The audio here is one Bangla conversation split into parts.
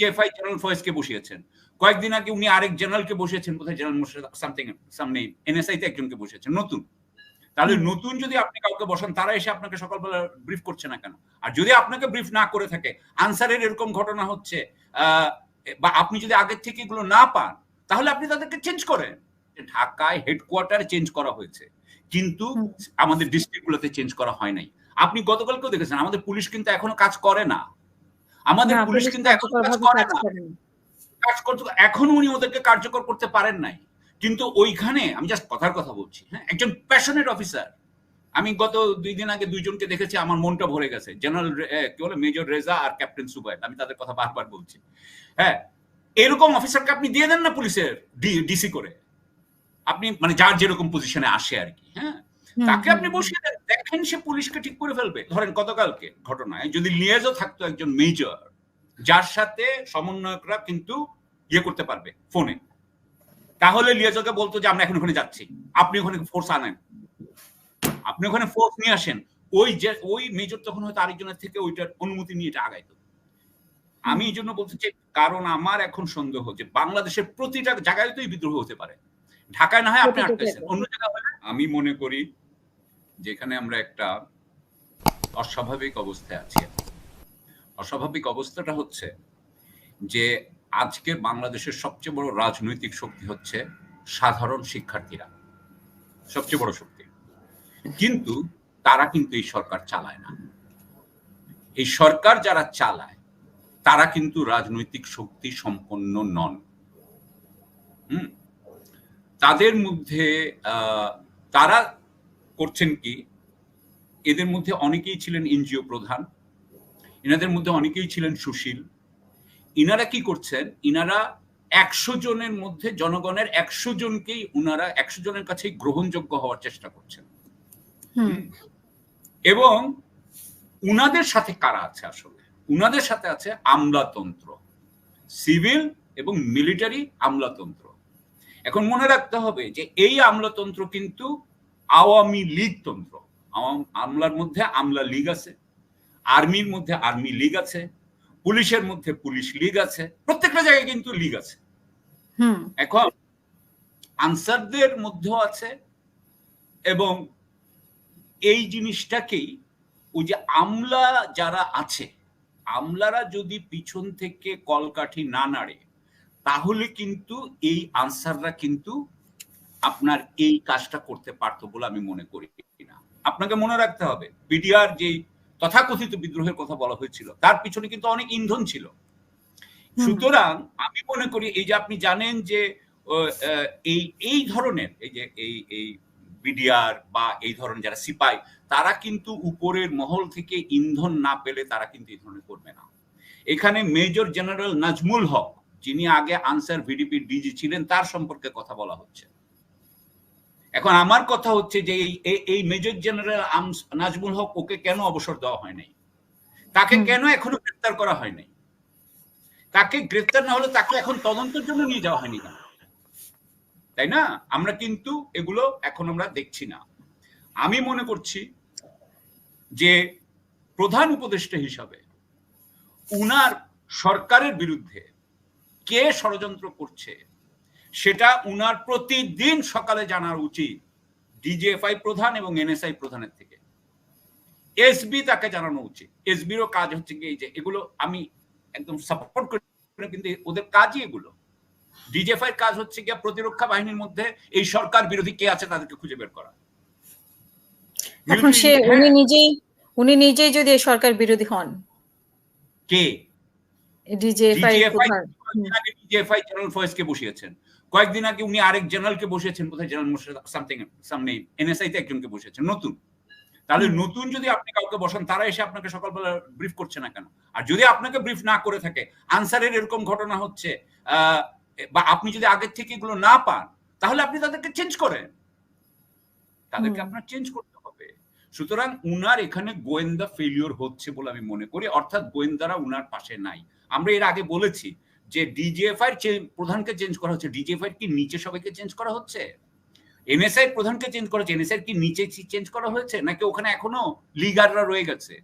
DGFI general ফয়েজকে বসিয়েছেন। কয়েকদিন আগে উনি আরেক জেনারেলকে বসিয়েছেন কোথায় জেনারেল মোর্শেদ সামথিং সামনে এনএসআই তে একজনকে বসিয়েছেন নতুন। তাহলে নতুন যদি আপনি কাউকে বসান তারা এসে আপনাকে সকালবেলা ব্রিফ করছে না কেন? আর যদি আপনাকে ব্রিফ না করে থাকে আনসারের এরকম ঘটনা হচ্ছে বা আপনি যদি আগের থেকে এগুলো না পান তাহলে আপনি তাদেরকে চেঞ্জ করেন। ঢাকায় হেডকোয়ার্টার চেঞ্জ করা হয়েছে কিন্তু। আমাদের ডিস্ট্রিক্টগুলোতে চেঞ্জ করা হয় নাই। আপনি গতকালকেও দেখেছেন আমাদের পুলিশ কিন্তু এখনও কাজ করে না। আমাদের পুলিশ কিন্তু এখনও কাজ কার্যকরভাবে করে না। কাজ করতে এখনও উনি ওদেরকে কার্যকর করতে পারেন নাই। কিন্তু ওইখানে আমি জাস্ট কথার কথা বলছি হ্যাঁ একজন প্যাশনেট অফিসার আমি গত দুই দিন আগে দুইজনকে দেখেছি আমার মনটা ভরে গেছে। জেনারেল কি বলে মেজর রেজা আর ক্যাপ্টেন সুবাইদ আমি তাদের কথা বারবার বলছি। হ্যাঁ এরকম অফিসারকে আপনি দিয়ে দেন না পুলিশের ডিসি করে? আপনি মানে যার যেরকম পজিশনে আসে আর কি হ্যাঁ? তাকে আপনি বসিয়ে দেন দেখেন সে পুলিশকে ঠিক করে ফেলবে। ধরেন গতকালকে ঘটনায় যদি লিয়েজও থাকতো একজন মেজর যার সাথে সমন্বয়করা কিন্তু ইয়ে করতে পারবে ফোনে তাহলে লিয়েজকে বলতো যে আমরা এখন ওখানে যাচ্ছি। আপনি ওখানে ফোর্স আনেন। আপনি ওখানে ফোর্স নিয়ে আসেন। ওই যে ওই মেজর তখন হয়তো আরেকজনের থেকে ওইটার অনুমতি নিয়ে এটা আগাইতো। আমি এই জন্য বলতে চাই কারণ আমার এখন সন্দেহ যে বাংলাদেশের প্রতিটা জায়গায় তো এই বিদ্রোহ হতে পারে। ঢাকায় না হয় আপনি আটকাইছেন অন্য জায়গায় হলে আমি মনে করি যেখানে আমরা একটা অস্বাভাবিক অবস্থায় আছি। অস্বাভাবিক অবস্থাটা হচ্ছে যে আজকের বাংলাদেশের সবচেয়ে বড় রাজনৈতিক শক্তি হচ্ছে সাধারণ শিক্ষার্থীরা। সবচেয়ে বড় শক্তি। কিন্তু তারা কিন্তু এই সরকার চালায় না। এই সরকার যারা চালায়, তারা কিন্তু রাজনৈতিক শক্তি সম্পন্ন নন। হুম? তাদের মধ্যে তারা করছেন কি? এদের মধ্যে অনেকেই ছিলেন এনজিও প্রধান এনাদের মধ্যে অনেকেই ছিলেন সুশীল। ইনারা কি করছেন? ইনারা একশো জনের মধ্যে জনগণের একশো জনকেই উনারা একশো জনের কাছেই গ্রহণযোগ্য হওয়ার চেষ্টা করছেন। এবং উনাদের সাথে কারা আছে আসলে? উনাদের সাথে আছে আমলাতন্ত্র সিভিল এবং মিলিটারি আমলাতন্ত্র। এখন মনে রাখতে হবে যে এই আমলাতন্ত্র কিন্তু আওয়ামী লীগ তন্ত্র। আমলার মধ্যে আমলা লীগ আছে আর্মির মধ্যে আর্মি লীগ আছে পুলিশের মধ্যে পুলিশ লীগ আছে প্রত্যেকটা জায়গায় কিন্তু লীগ আছে। এখন আনসারদের মধ্যেও আছে এবং এই জিনিসটাকেই ওই যে আমলা যারা আছে আমলারা যদি পিছন থেকে কলকাঠি না নাড়ে তাহলে কিন্তু এই আনসাররা কিন্তু আপনার এই কাজটা করতে পারতো বলে আমি মনে করি না আপনাকে মনে রাখতে হবে বিডিআর যেই তথাকথিত বিদ্রোহের কথা বলা হয়েছিল তার পিছনে কিন্তু অনেক ইন্ধন ছিল। সুতরাং আমি মনে করি এই যে আপনি জানেন যে এই এই ধরনের এই যে এই এই বিডিআর বা এই ধরনের যারা সিপাই তারা কিন্তু উপরের মহল থেকে ইন্ধন না পেলে তারা কিন্তু এই ধরনের করবে না। এখানে মেজর জেনারেল নাজমুল হক যিনি আগে আনসার ভিডিপি ডিজি ছিলেন তার সম্পর্কে কথা বলা হচ্ছে। এখন আমার কথা হচ্ছে যে এই- মেজর জেনারেল নাজমুল হক ওকে কেন অবসর দেওয়া হয় নাই? তাকে কেন এখনও গ্রেপ্তার করা হয় নাই? তাকে গ্রেপ্তার না হলে তাকে এখন তদন্তের জন্য নিয়ে যাওয়া হয়নি কেন? তাই না? আমরা কিন্তু এগুলো এখন আমরা দেখছি না। আমি মনে করছি যে প্রধান উপদেষ্টা হিসাবে উনার সরকারের বিরুদ্ধে কে ষড়যন্ত্র করছে সেটা উনার প্রতিদিন সকালে জানার উচিত। ডিজিএফআই প্রধান এবং এনএসআই প্রধানের থেকে। এসবি তাকে জানানো উচিত। এসবিরও কাজ হচ্ছে কি যে এগুলো আমি একদম সাপোর্ট করি কিন্তু ওদের কাজই এগুলো। ডিজিএফআই কাজ হচ্ছে গিয়ে প্রতিরক্ষা বাহিনীর মধ্যে এই সরকার বিরোধী কে আছে তাদেরকে খুঁজে বের করা। এখন সে হ্যাঁ, উনি নিজেই উনি নিজেই যদি সরকার বিরোধী হন। কে? ডিজিএফআই প্রধান। কয়েকদিন আগে ডিজিএফআই জেনারেল ফয়েজকে বসিয়েছেন। কয়েকদিন আগে উনি আরেক জেনারেলকে বসিয়েছেন কোথায় জেনারেল মোর্শেদ সামথিং সামনে এনএসআই তে একজনকে বসিয়েছেন নতুন। তাহলে নতুন যদি আপনি কাউকে বসান তারা এসে আপনাকে সকালবেলা ব্রিফ করছে না কেন? আর যদি আপনাকে ব্রিফ না করে থাকে আনসারের এরকম ঘটনা হচ্ছে বা আপনি যদি আগের থেকে এগুলো না পান তাহলে আপনি তাদেরকে চেঞ্জ করেন। তাদেরকে আপনার চেঞ্জ করতে হবে। সুতরাং উনার এখানে গোয়েন্দা ফেলিওর হচ্ছে বলে আমি মনে করি অর্থাৎ গোয়েন্দারা উনার পাশে নাই। আমরা এর আগে বলেছি যে ডিজিএফআই প্রধানকে চেঞ্জ করা হচ্ছে। ডিজিএফআই কি নিচে সবাইকে চেঞ্জ করা হচ্ছে? এনএসআই প্রধানকে চেঞ্জ করা হচ্ছে। এনএসআই কি নিচে চেঞ্জ করা হয়েছে? নাকি ওখানে এখনও লিগাররা রয়ে গেছে?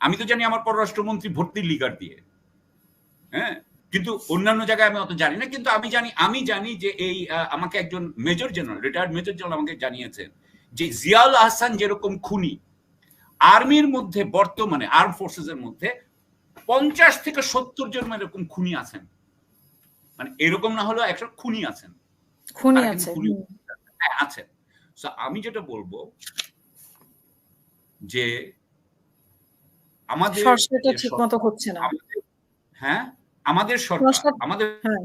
আমি তো জানি আমার পররাষ্ট্রমন্ত্রী ভর্তি লিগার দিয়ে। হ্যাঁ? কিন্তু অন্যান্য জায়গায় আমি অত জানি না। কিন্তু আমি জানি আমি জানি যে এই আমাকে একজন major general retired major general আমাকে জানিয়েছেন যে জিয়াউল আহসান যেরকম খুনি আর্মির মধ্যে বর্তমানে আর্ম ফোর্সেস এর মধ্যে পঞ্চাশ থেকে সত্তর জন এরকম খুনি আছেন মানে এরকম না হলেও একশো খুনি আছেন খুনি তারা কিন্তু আছে খুনি। হুম। হ্যাঁ আছেন আমি যেটা বলব যে আমাদের সংস্কারটা যে ঠিক মতো হচ্ছে না হ্যাঁ আমাদের সরকার আমাদের হ্যাঁ।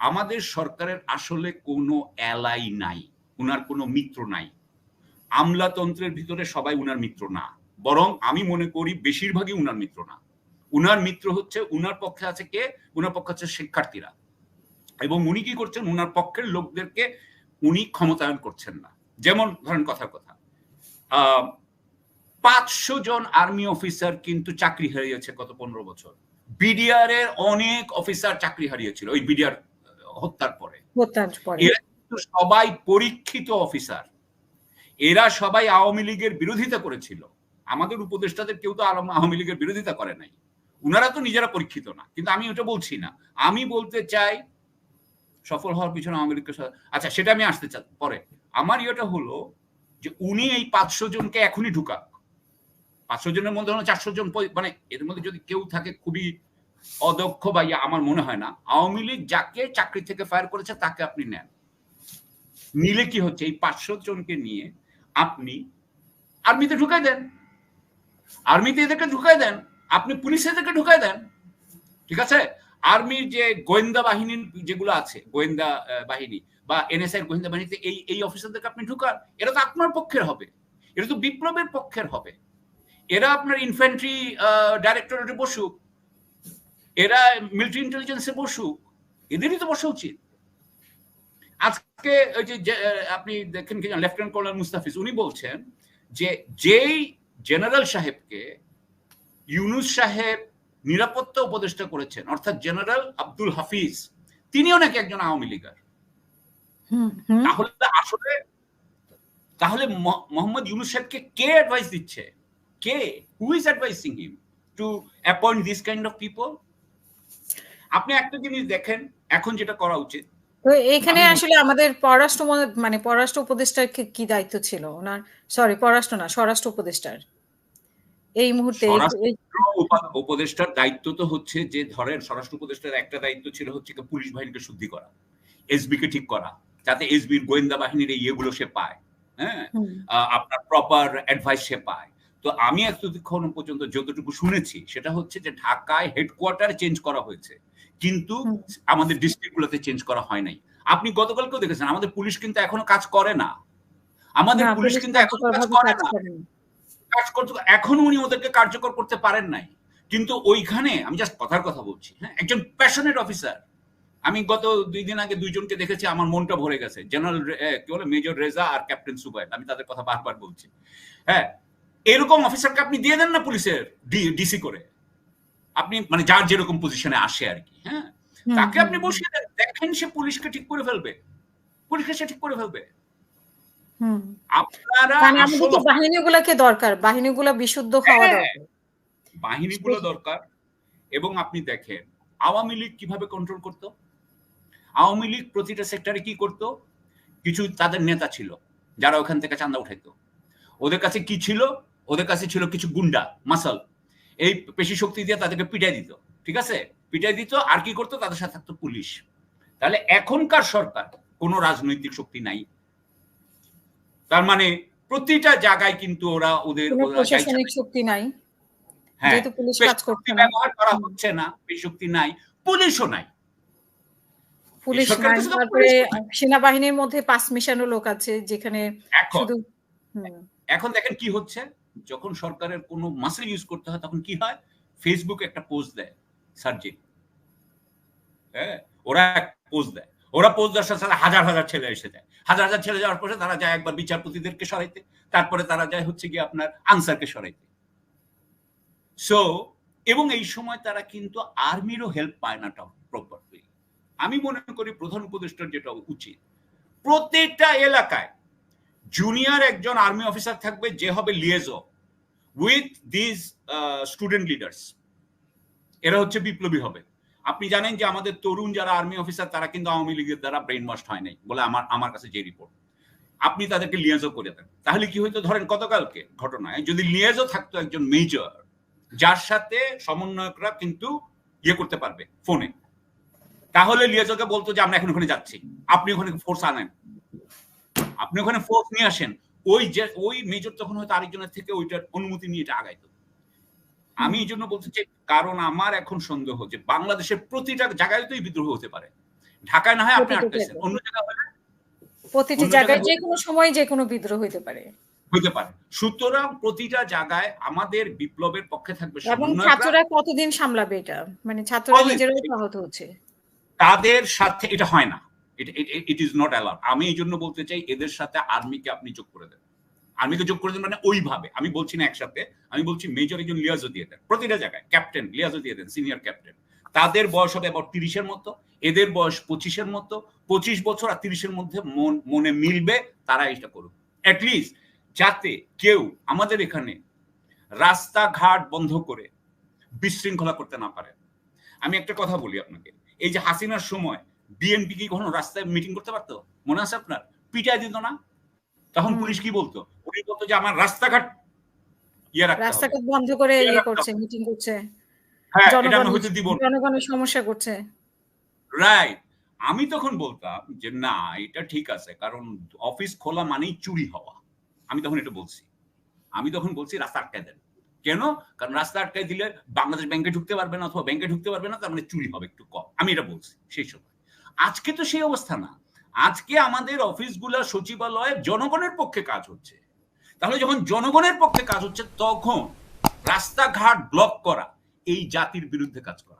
আমাদের সরকারের আসলে কোনো অ্যালাই নাই উনার কোনো মিত্র নাই আমলাতন্ত্রের ভিতরে সবাই উনার মিত্র না বরং আমি মনে করি বেশিরভাগই উনার মিত্র না। উনার মিত্র হচ্ছে উনার পক্ষে আছে কে? উনার পক্ষে হচ্ছে শিক্ষার্থীরা। এবং উনি কি করছেন? উনার পক্ষের লোকদেরকে উনি ক্ষমতায়ন করছেন না। যেমন ধরেন কথার কথা। পাঁচশো জন আর্মি অফিসার কিন্তু চাকরি হারিয়েছে গত পনেরো বছর। বিডিআর এর অনেক অফিসার চাকরি হারিয়েছিল ওই বিডিআর হত্যার পরে। হত্যার পরে। এরা কিন্তু সবাই পরীক্ষিত অফিসার। এরা সবাই আওয়ামী লীগের বিরোধিতা করেছিল। আমাদের উপদেষ্টাদের কেউ তো আওয়ামী লীগের বিরোধিতা করে নাই। উনারা তো নিজেরা পরীক্ষিত না। কিন্তু আমি ওটা বলছি না। আমি বলতে চাই, সফল হওয়ার পিছনে আওয়ামী লীগকে আচ্ছা সেটা আমি আসতে চাই। পরে, আমার ইয়েটা হলো যে উনি এই পাঁচশো জনকে এখনই ঢুকাক। পাঁচশো জনের মধ্যে হলো চারশো জন মানে এর মধ্যে যদি কেউ থাকে খুবই অদক্ষ বা ইয়া, আমার মনে হয় না। আওয়ামী লীগ যাকে চাকরি থেকে ফায়ার করেছে তাকে আপনি নেন। নিলে কি হচ্ছে? এই পাঁচশো জনকে নিয়ে আপনি আর্মিতে ঢুকাই দেন। আর্মিতে এদেরকে ঢুকাই দেন আপনি পুলিশে এদেরকে ঢুকাই দেন ঠিক আছে? আর্মির যে গোয়েন্দা বাহিনীর যেগুলো আছে গোয়েন্দা বাহিনী বা এনএসআই গোয়েন্দা বাহিনীতে এই এই অফিসারদেরকে আপনি ঢুকান এটা তো আপনার পক্ষের হবে এটা তো বিপ্লবের পক্ষের হবে। এরা আপনার ইনফ্যান্ট্রি ডাইরেক্টরেটে বসুক এরা মিলিটারি ইন্টেলিজেন্সে বসুক এদেরই তো বসা উচিত। আজকে ওই যে যে, আপনি দেখেন কি লেফটেন্যান্ট কর্নেল মুস্তাফিজ উনি বলছেন যে যেই জেনারেল সাহেবকে ইউনুস সাহেব নিরাপত্তা উপদেষ্টা করেছেন অর্থাৎ জেনারেল আব্দুল হাফিজ তিনিও নাকি একজন আওয়ামী লীগার। তাহলে আসলে তাহলে মোহাম্মদ ইউনুস সাহেবকে কে অ্যাডভাইস দিচ্ছে? কে? Who is advising him to appoint this kind of people আপনি একটা জিনিস দেখেন এখন যেটা করা উচিত তো এইখানে আমি- আসলে আমাদের পররাষ্ট্র মানে পররাষ্ট্র উপদেষ্টার কি দায়িত্ব ছিল? ওনার সরি পররাষ্ট্র না স্বরাষ্ট্র উপদেষ্টার। এই মুহূর্তে উপদেষ্টার দায়িত্ব তো হচ্ছে যে ধরেন স্বরাষ্ট্র উপদেষ্টার একটা দায়িত্ব ছিল হচ্ছে পুলিশ বাহিনীকে শুদ্ধি করা এসবি কে ঠিক করা যাতে এসবির গোয়েন্দা বাহিনীর ইয়েগুলো সে পায় হ্যাঁ? আপনার প্রপার অ্যাডভাইস সে পায়। তো আমি এতক্ষণ পর্যন্ত যতটুকু শুনেছি সেটা হচ্ছে যে ঢাকায় হেডকোয়ার্টার চেঞ্জ করা হয়েছে। কিন্তু আমাদের ডিস্ট্রিক্টগুলোতে চেঞ্জ করা হয় নাই। আপনি গতকালকেও দেখেছেন আমাদের পুলিশ কিন্তু এখনও কাজ করে না। আমাদের পুলিশ কিন্তু এখনও কাজ করে না। কাজ করতে এখনও উনি ওদেরকে কার্যকর করতে পারেন নাই। কিন্তু ওইখানে আমি জাস্ট কথার কথা বলছি হ্যাঁ একজন প্যাশনেট অফিসার আমি গত দুই দিন আগে দুইজনকে দেখেছি আমার মনটা ভরে গেছে। জেনারেল কি বলে মেজর রেজা আর ক্যাপ্টেন সুবাইদ আমি তাদের কথা বারবার বলছি। হ্যাঁ এরকম অফিসারকে আপনি দিয়ে দেন না পুলিশের ডিসি করে? আপনি মানে যার যেরকম পজিশনে আসে আর কি হ্যাঁ তাকে আপনি বসিয়ে দেন দেখেন সে পুলিশকে ঠিক করে ফেলবে। পুলিশকে সে ঠিক করে ফেলবে। আপনারা কারণ আমাদের আসল তো বাহিনীগুলোকে দরকার? বাহিনীগুলো বিশুদ্ধ হওয়া হ্যাঁ। দরকার। বাহিনীগুলো দরকার এবং আপনি দেখেন আওয়ামী লীগ কীভাবে কন্ট্রোল করত? আওয়ামী লীগ প্রতিটা সেক্টরে কি করত? কিছু তাদের নেতা ছিল যারা ওখান থেকে চাঁদা উঠাইতো। ওদের কাছে কি ছিল? ওদের কাছে ছিল কিছু গুন্ডা মাসাল। এই পেশি শক্তি দিয়ে তাদেরকে পিটাই দিত ঠিক আছে? পিটাই দিত আর কি করতো? তাদের সাথে থাকতো পুলিশ। তাহলে এখনকার সরকার কোনো রাজনৈতিক শক্তি নাই। তার মানে প্রতিটা জায়গায় কিন্তু ওরা ওদের প্রশাসনিক শক্তি নাই হ্যাঁ ব্যবহার করা হচ্ছে না শক্তি নাই পুলিশও নাই। পুলিশ নাই তারপরে সেনাবাহিনীর মধ্যে পাঁচ মিশানো লোক আছে যেখানে শুধু এখন দেখেন কি হচ্ছে? যখন সরকারের কোনো মাসেল ইউজ করতে হয়, তখন কি হয়? ফেসবুকে একটা পোস্ট দেয় সার্জিং হ্যাঁ? ওরা পোস্ট দেয়। ওরা পোস্ট দেওয়ার সাথে হাজার হাজার ছেলে এসে যায়। হাজার হাজার ছেলে যাওয়ার পরে তারা যায় একবার বিচারপতিদেরকে সরাইতে। তারপরে তারা যায় হচ্ছে কি আপনার আনসারকে সরাইতে। সো এবং এই সময় তারা কিন্তু আর্মিরও হেল্প পায় না প্রপারলি আমি মনে করি প্রধান উপদেষ্টার যেটা উচিত প্রত্যেকটা এলাকায় জুনিয়র একজন আর্মি অফিসার থাকবে, যে হবে liaison with this student leaders এরা হচ্ছে বিপ্লবী হবে। আপনি জানেন যে আমাদের তরুণ যারা আর্মি অফিসার তারা কিন্তু আওয়ামী লীগের দ্বারা ব্রেন ওয়াশ হয় নাই বলে আমার আমার কাছে যে রিপোর্ট আপনি তাদেরকে লিয়াজও করে দেন। তাহলে কি হইতো? ধরেন গতকালকে ঘটনায় যদি লিয়াজও থাকতো একজন মেজর যার সাথে সমন্বয়করা কিন্তু ইয়ে করতে পারবে ফোনে তাহলে লিয়াজোকে বলতো যে, আমরা এখন ওখানে যাচ্ছি। আপনি ওখানে ফোর্স আনেন। আপনি ওখানে ফোর্স নিয়ে আসেন ওই যে ওই মেজর তখন হয়তো আরেকজনের থেকে ওইটার অনুমতি নিয়ে এটা আগাইতো। আমি এই জন্য বলতে চাই কারণ আমার এখন সন্দেহ যে বাংলাদেশের প্রতিটা জায়গায় তো এই বিদ্রোহ হতে পারে। ঢাকায় না হয় আপনি আটকাইছেন অন্য জায়গায় হলে প্রতিটি জায়গায় যে কোনো সময় যে কোনো বিদ্রোহ হইতে পারে। হতে পারে। সুতরাং প্রতিটা জায়গায় আমাদের বিপ্লবের পক্ষে থাকবে এবং ছাত্ররা কতদিন সামলাবে এটা? মানে ছাত্ররা নিজেরাই আহত হচ্ছে। তাদের সাথে এটা হয় না। ইট ইজ নট অ্যালাউড আমি এই জন্য বলতে চাই, এদের সাথে আর্মিকে আপনি যোগ করে দেন। আর্মিকে যোগ করে দেন মানে ওইভাবে। আমি বলছি না একসাথে, আমি বলছি মেজর একজন লিয়াজও দিয়ে দেন। প্রতিটা জায়গায় ক্যাপ্টেন লিয়াজও দিয়ে দেন সিনিয়র ক্যাপ্টেন তাদের বয়স হবে আবার তিরিশের মতো, এদের বয়স পঁচিশের মতো। পঁচিশ বছর আর তিরিশের মধ্যে মন, মনে মিলবে, তারা এটা করুক। অ্যাটলিস্ট যাতে কেউ আমাদের এখানে রাস্তাঘাট বন্ধ করে বিশৃঙ্খলা করতে না পারে। আমি একটা কথা বলি আপনাকে। এই যে হাসিনার সময় বিএনপি কি কখনো রাস্তায় মিটিং করতে পারতো? মনে আছে আপনার? পিটাই দিত না। তখন পুলিশ কি বলতো? উনি বলতো যে আমার রাস্তাঘাট ইয়ে রাখতে রাস্তাঘাট বন্ধ করে ইয়ে ইয়ে করছে মিটিং করছে। হ্যাঁ এটা আমি জনগণ দিব জনগণের সমস্যা করছে। রাইট আমি তখন বলতাম যে না এটা ঠিক আছে কারণ অফিস খোলা মানেই চুরি হওয়া। আমি তখন এটা বলছি। আমি তখন বলছি রাস্তা আটকায় দেন। কেন? কারণ রাস্তা আটকায় দিলে বাংলাদেশ ব্যাংকে ঢুকতে পারবে না অথবা ব্যাংকে ঢুকতে পারবে না তার মানে চুরি হবে একটু কম। আমি এটা বলছি সেই সময়। আজকে তো সেই অবস্থা না। আজকে আমাদের অফিসগুলা সচিবালয়ে জনগণের পক্ষে কাজ হচ্ছে। তাহলে যখন জনগণের পক্ষে কাজ হচ্ছে, তখন রাস্তাঘাট ব্লক করা, এই জাতির বিরুদ্ধে কাজ করা।